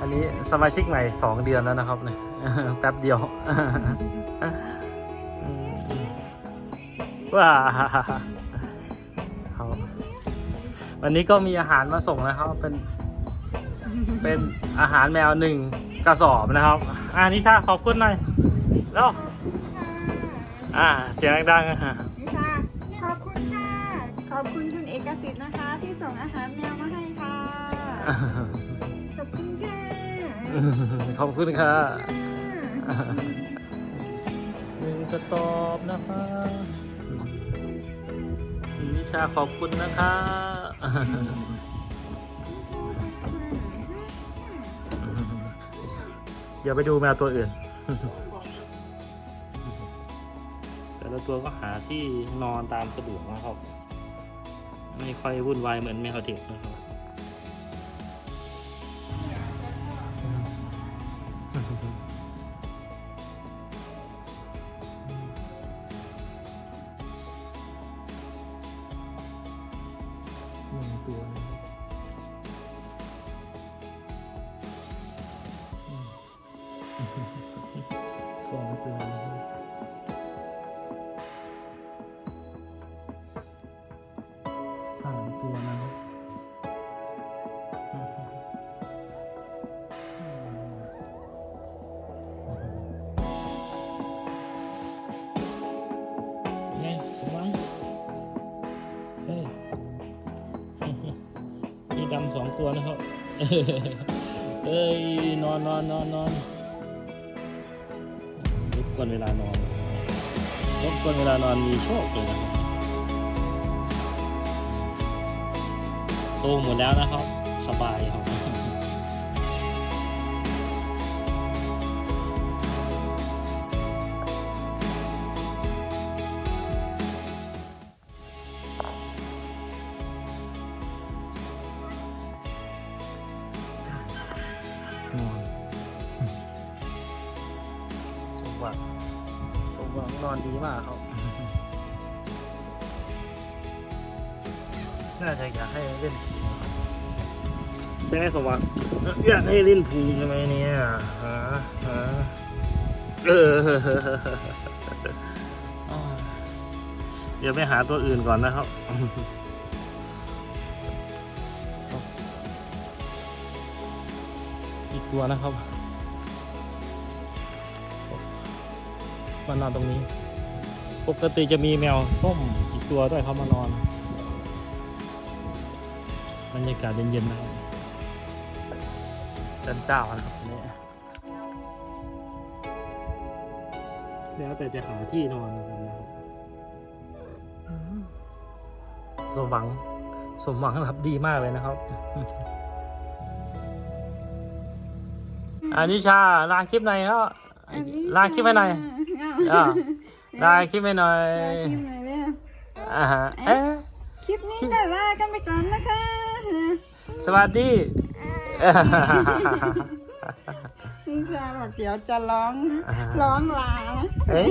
อันนี้สมาชิกใหม่สองเดือนแล้วนะครับเนี่ยแป๊บเดียวว้าเขาวันนี้ก็มีอาหารมาส่งนะครับ เป็น เป็นอาหารแมวหนึ่งกระสอบนะครับอ่านิชาขอบคุณหน่อยแล้วอ่า เสียงดังๆ อบคุณคุณเอกสิทธิ์นะคะ ที่ส่งอาหารแมวมาให้ค่ะ ขอบคุณค่ะขอบคุณค่ะหนึ่งกระสอบนะคะนิชาขอบคุณนะคะเดี๋ยวไปดูแมวตัวอื่น แต่ละตัวก็หาที่นอนตามสะดวกนะครับ ไม่ค่อยวุ่นวายเหมือนแมวเด็กนะครับหนึ่งตัว สามตัวนะครับอืมไงสมหวังเฮ้ยมีดำสองตัวนะครับเอ้ย นอนนอนนอนนอนรบกวนเวลานอนรบกวนเวลานอนมีโชคเลยนะครับ ตหมดแล้วนะครับ สบายครับนอนสมหวังสมหวังนอนดีมากครับ น่าจะอยากให้เล่นพูลครับใช่ไหมสมหวังอยากให้เล่นพูลใช่ไหมเนี่ยฮะฮะเออเดี๋ยวไปหาตัวอื่นก่อนนะครับอีกตัวนะครับมานอนตรงนี้ ปกติจะมีแมวส้มอีกตัวด้วยเขามานอน บรรยากาศเย็นๆนะครับจันเจ้านะครับอันนี่แล้วแต่จะหาที่นอนกันนะครับสมหวังสมหวังหลับดีมากเลยนะครับอานิชาลาคลิปหน่อยครับอันนี้ลาคลิปให้หน่อยเอาอ่าลาคลิปให้หน่อยลาคลิปหน่อยเร็วอ่าฮะเอ๊ะ คลิปนี้ก็ลากันไปก่อนนะคะ สวัสดีนิชาบอกเดี๋ยวจะร้องอ่าร้องลานะเอ๊ะ